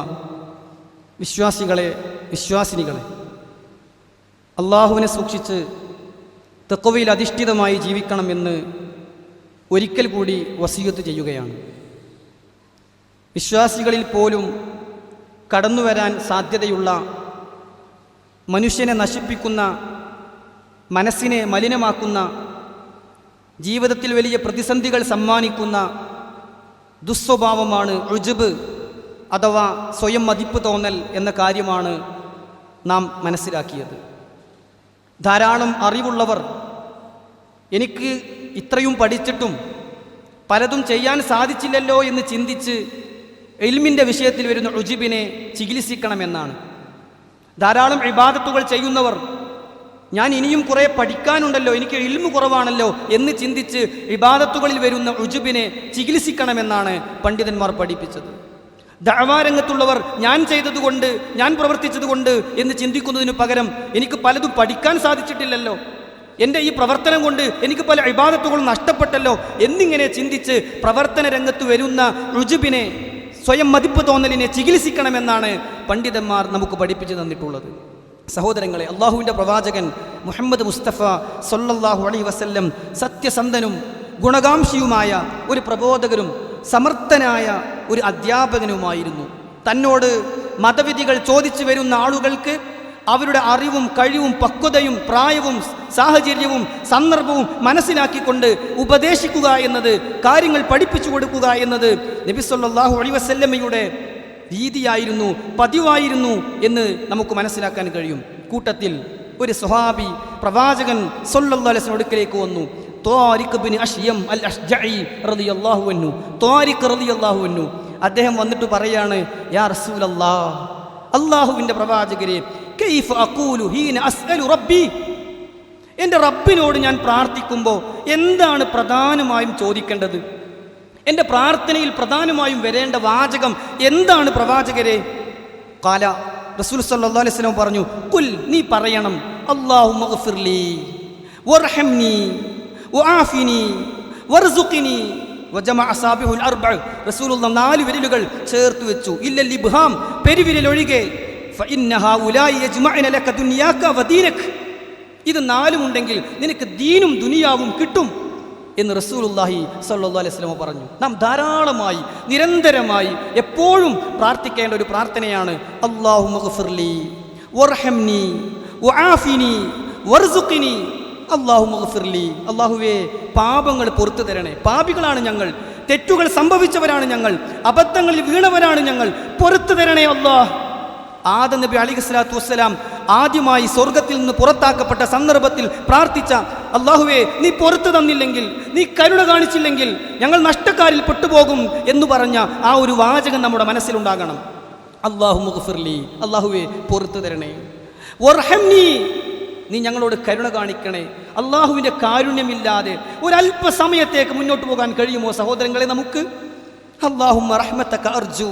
വിശ്വാസികളെ വിശ്വാസിനികളെ അള്ളാഹുവിനെ സൂക്ഷിച്ച് തെക്കവയിൽ അധിഷ്ഠിതമായി ജീവിക്കണമെന്ന് ഒരിക്കൽ കൂടി വസീയത്ത് ചെയ്യുകയാണ്. വിശ്വാസികളിൽ പോലും കടന്നുവരാൻ സാധ്യതയുള്ള മനുഷ്യനെ നശിപ്പിക്കുന്ന മനസ്സിനെ മലിനമാക്കുന്ന ജീവിതത്തിൽ വലിയ പ്രതിസന്ധികൾ സമ്മാനിക്കുന്ന ദുസ്വഭാവമാണ് ഋജുബ് അഥവാ സ്വയം മതിപ്പ് തോന്നൽ എന്ന കാര്യമാണ് നാം മനസ്സിലാക്കിയത്. ധാരാളം അറിവുള്ളവർ എനിക്ക് ഇത്രയും പഠിച്ചിട്ടും പലതും ചെയ്യാൻ സാധിച്ചില്ലല്ലോ എന്ന് ചിന്തിച്ച് എൽമിന്റെ വിഷയത്തിൽ വരുന്ന റുജിബിനെ ചികിത്സിക്കണമെന്നാണ്. ധാരാളം ഇബാദത്തുകൾ ചെയ്യുന്നവർ ഞാൻ ഇനിയും കുറേ പഠിക്കാനുണ്ടല്ലോ എനിക്ക് ഇൽമു കുറവാണല്ലോ എന്ന് ചിന്തിച്ച് ഇബാദത്തുകളിൽ വരുന്ന റുജുബിനെ ചികിത്സിക്കണമെന്നാണ് പണ്ഡിതന്മാർ പഠിപ്പിച്ചത്. ദഅവാരംഗത്തുള്ളവർ ഞാൻ ചെയ്തതുകൊണ്ട് ഞാൻ പ്രവർത്തിച്ചതുകൊണ്ട് എന്ന് ചിന്തിക്കുന്നതിന് പകരം എനിക്ക് പലതും പഠിക്കാൻ സാധിച്ചിട്ടില്ലല്ലോ. എന്റെ ഈ പ്രവർത്തനം കൊണ്ട് എനിക്ക് പല ഇബാദത്തുകളും നഷ്ടപ്പെട്ടല്ലോ എന്നിങ്ങനെ ചിന്തിച്ച് പ്രവർത്തന രംഗത്ത് വരുന്ന ഋജുബിനെ സ്വയം മതിപ്പ് തോന്നലിനെ ചികിത്സിക്കണമെന്നാണ് പണ്ഡിതന്മാർ നമുക്ക് പഠിപ്പിച്ചു തന്നിട്ടുള്ളത്. സഹോദരങ്ങളെ അള്ളാഹുവിന്റെ പ്രവാചകൻ മുഹമ്മദ് മുസ്തഫ സൊല്ലാഹു അലൈ വസല്ലം സത്യസന്ധനും ഗുണകാംക്ഷിയുമായ ഒരു പ്രബോധകരും സമർത്ഥനായ ഒരു അധ്യാപകനുമായിരുന്നു. തന്നോട് മതവിധികൾ ചോദിച്ചു വരുന്ന ആളുകൾക്ക് അവരുടെ അറിവും കഴിവും പക്വതയും പ്രായവും സാഹചര്യവും സന്ദർഭവും മനസ്സിലാക്കിക്കൊണ്ട് ഉപദേശിക്കുക എന്നത് കാര്യങ്ങൾ പഠിപ്പിച്ചു കൊടുക്കുക എന്നത് നബിസ്വല്ലാഹു അലൈ വസല്ലമ്മയുടെ രീതിയായിരുന്നു പതിവായിരുന്നു എന്ന് നമുക്ക് മനസ്സിലാക്കാൻ കഴിയും. കൂട്ടത്തിൽ ഒരു സ്വഹാബി പ്രവാചകൻ സൊല്ലാസ്ലിന് അടുക്കലേക്ക് വന്നു. ത്വാരിഖ് ബിൻ അഷ്യം അൽ അഷ്ജഈ റളിയല്ലാഹു അൻഹു. ത്വാരിഖ് റളിയല്ലാഹു അൻഹു. അദ്ദേഹം വന്നിട്ട് പറയാണ് യാ റസൂലല്ലാ അള്ളാഹുവിന്റെ പ്രവാചകരെ കൈഫ് അഖൂലു ഹീന അസ്അലു റബ്ബി? എന്റെ റബ്ബിനോട് ഞാൻ പ്രാർത്ഥിക്കുമ്പോൾ എന്താണ് പ്രധാനമായും ചോദിക്കേണ്ടത്? എന്റെ പ്രാർത്ഥനയിൽ പ്രധാനമായും വരേണ്ട വാചകം എന്താണ് പ്രവാചകരെ? കാല റസൂൽ സല്ലല്ലാഹു അലൈഹി വസല്ലം പറഞ്ഞു കുൽ നീ പറയണം അള്ളാഹു മഗ്ഫിർലി വർഹംനി വആഫിനി വർസുഖിനി വജമഅ അസാബിഹുൽ رسول റസൂലുള്ള നാല് വിരലുകൾ ചേർത്ത് വെച്ചു. ഇല്ല ലിബ്ഹാം പെരുവിരൽ ഒഴികെ ഫഇന്നഹാ ഉലായി യജ്മഅന ലക ദുനിയാക വദീനക ഇത് നാലും ഉണ്ടെങ്കിൽ നിനക്ക് ദീനും ദുനിയാവും കിട്ടും എന്ന് റസൂലുല്ലാഹി അലൈഹി വസല്ലം പറഞ്ഞു. നാം ധാരാളമായി നിരന്തരമായി എപ്പോഴും പ്രാർത്ഥിക്കേണ്ട ഒരു പ്രാർത്ഥനയാണ് അല്ലാഹു മഗ്ഫിർലി വർഹംനി വആഫിനി വർസുഖിനി. അല്ലാഹു മുഹഫിർലി അല്ലാഹുവേ പാപങ്ങൾ പുറത്തു തരണേ. പാപികളാണ് ഞങ്ങൾ. തെറ്റുകൾ സംഭവിച്ചവരാണ് ഞങ്ങൾ. അബദ്ധങ്ങളിൽ വീണവരാണ് ഞങ്ങൾ. പുറത്തു തരണേ അള്ളാഹ് ആദ നബി അലി സ്വലാത്തു വസ്സലാം ആദ്യമായി സ്വർഗത്തിൽ നിന്ന് പുറത്താക്കപ്പെട്ട സന്ദർഭത്തിൽ പ്രാർത്ഥിച്ച അള്ളാഹുവേ നീ പുറത്തു തന്നില്ലെങ്കിൽ നീ കരുണ കാണിച്ചില്ലെങ്കിൽ ഞങ്ങൾ നഷ്ടക്കാരിൽ പെട്ടുപോകും എന്ന് പറഞ്ഞ ആ ഒരു വാചകം നമ്മുടെ മനസ്സിലുണ്ടാകണം അള്ളാഹു മുഖഫിർലി അള്ളാഹുവേ പുറത്തു തരണേ. നീ ഞങ്ങളോട് കരുണ കാണിക്കണേ. അള്ളാഹുവിന്റെ കാരുണ്യമില്ലാതെ ഒരല്പസമയത്തേക്ക് മുന്നോട്ട് പോകാൻ കഴിയുമോ സഹോദരങ്ങളെ നമുക്ക്? അള്ളാഹുമ്മ റഹ്മത്തക അർജു.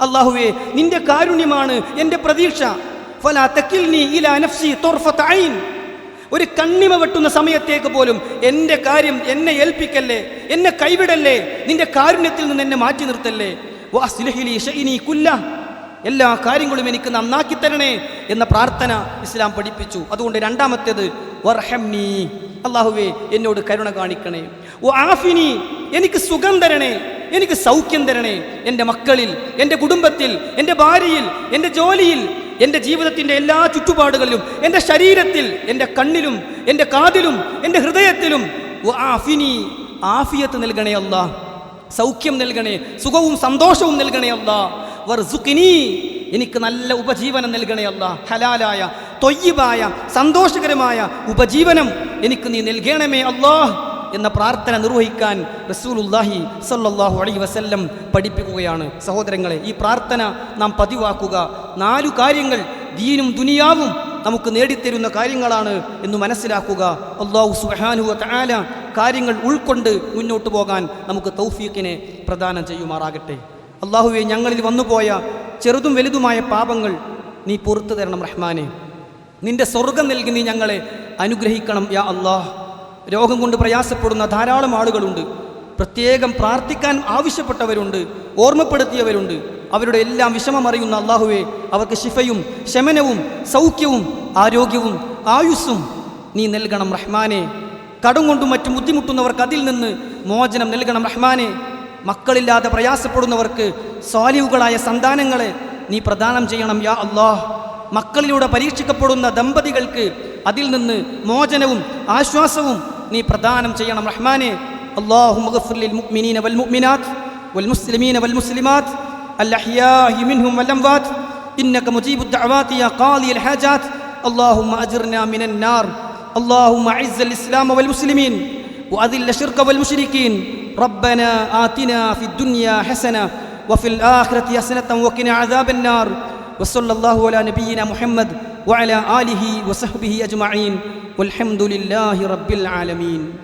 അള്ളാഹുവേ നിന്റെ കാരുണ്യമാണ് എന്റെ പ്രതീക്ഷ. ഫലാ നഫ്സി ഒരു കണ്ണിമ വെട്ടുന്ന സമയത്തേക്ക് പോലും എന്റെ കാര്യം എന്നെ ഏൽപ്പിക്കല്ലേ? എന്നെ കൈവിടല്ലേ? നിന്റെ കാരുണ്യത്തിൽ നിന്ന് എന്നെ മാറ്റി നിർത്തല്ലേ? വഅസ്ലിഹ്ലി ഷൈനി കുല്ല. എല്ലാ കാര്യങ്ങളും എനിക്ക് നന്നാക്കി തരണേ എന്ന പ്രാർത്ഥന ഇസ്ലാം പഠിപ്പിച്ചു. അതുകൊണ്ട് രണ്ടാമത്തേത് വർഹംനി. അള്ളാഹുവേ എന്നോട് കരുണ കാണിക്കണേ. ഓ ആഫിനി എനിക്ക് സുഖം തരണേ എനിക്ക് സൗഖ്യം തരണേ. എന്റെ മക്കളിൽ എന്റെ കുടുംബത്തിൽ എന്റെ ഭാര്യയിൽ എന്റെ ജോലിയിൽ എന്റെ ജീവിതത്തിന്റെ എല്ലാ ചുറ്റുപാടുകളിലും എന്റെ ശരീരത്തിൽ എന്റെ കണ്ണിലും എന്റെ കാതിലും എന്റെ ഹൃദയത്തിലും ആഫിനി ആഫിയത്ത് നൽകണേ അല്ലാ സൗഖ്യം നൽകണേ സുഖവും സന്തോഷവും നൽകണേ അല്ലാ എനിക്ക് നല്ല ഉപജീവനം നൽകണേ അല്ല. ഹലാലായ തൊയ്യബായ സന്തോഷകരമായ ഉപജീവനം എനിക്ക് നീ നൽകണമേ അല്ലാഹ് എന്ന പ്രാർത്ഥന നിർവഹിക്കാൻ റസൂലുല്ലാഹി സല്ലാഹു അലൈ വസല്ലം പഠിപ്പിക്കുകയാണ്. സഹോദരങ്ങളെ ഈ പ്രാർത്ഥന നാം പതിവാക്കുക. നാലു കാര്യങ്ങൾ ദീനും ദുനിയാവും നമുക്ക് നേടിത്തരുന്ന കാര്യങ്ങളാണ് എന്ന് മനസ്സിലാക്കുക. അള്ളാഹു സുബ്ഹാനഹു താല കാര്യങ്ങൾ ഉൾക്കൊണ്ട് മുന്നോട്ട് പോകാൻ നമുക്ക് തൗഫീഖിനെ പ്രദാനം ചെയ്യുമാറാകട്ടെ. അള്ളാഹുവെ ഞങ്ങളിൽ വന്നുപോയ ചെറുതും വലുതുമായ പാപങ്ങൾ നീ പുറത്തു തരണം റഹ്മാനെ. നിന്റെ സ്വർഗം നൽകി നീ ഞങ്ങളെ അനുഗ്രഹിക്കണം യാ അള്ളാഹ്. രോഗം കൊണ്ട് പ്രയാസപ്പെടുന്ന ധാരാളം ആളുകളുണ്ട്. പ്രത്യേകം പ്രാർത്ഥിക്കാൻ ആവശ്യപ്പെട്ടവരുണ്ട് ഓർമ്മപ്പെടുത്തിയവരുണ്ട്. അവരുടെ എല്ലാം വിഷമമറിയുന്ന അള്ളാഹുവെ അവർക്ക് ശിഫയും ശമനവും സൗഖ്യവും ആരോഗ്യവും ആയുസ്സും നീ നൽകണം റഹ്മാനെ. കടം കൊണ്ടും മറ്റും ബുദ്ധിമുട്ടുന്നവർക്ക് അതിൽ നിന്ന് മോചനം നൽകണം റഹ്മാനെ. മക്കളില്ലാതെ പ്രയാസപ്പെടുന്നവർക്ക് സ്വാലിവുകളായ സന്താനങ്ങളെ നീ പ്രദാനം ചെയ്യണം യാ അള്ളാഹ് മക്കളിലൂടെ പരീക്ഷിക്കപ്പെടുന്ന ദമ്പതികൾക്ക് അതിൽ നിന്ന് മോചനവും ആശ്വാസവും നീ പ്രദാനം ചെയ്യണം റഹ്മാനെ അള്ളാഹു മുഅ്മിനീന വൽ മുഅ്മിനാത്ത് വൽ മുസ്ലിമീന വൽ മുസ്ലിമാത്ത് الأحياء منهم والأموات إنك مجيب الدعوات يا قاضي الحاجات اللهم أجرنا من النار اللهم أعز الإسلام والمسلمين وأذل الشرك والمشركين ربنا آتنا في الدنيا حسنة وفي الآخرة حسنة وقنا عذاب النار. وصلى الله على نبينا محمد وعلى آله وصحبه أجمعين. والحمد لله رب العالمين.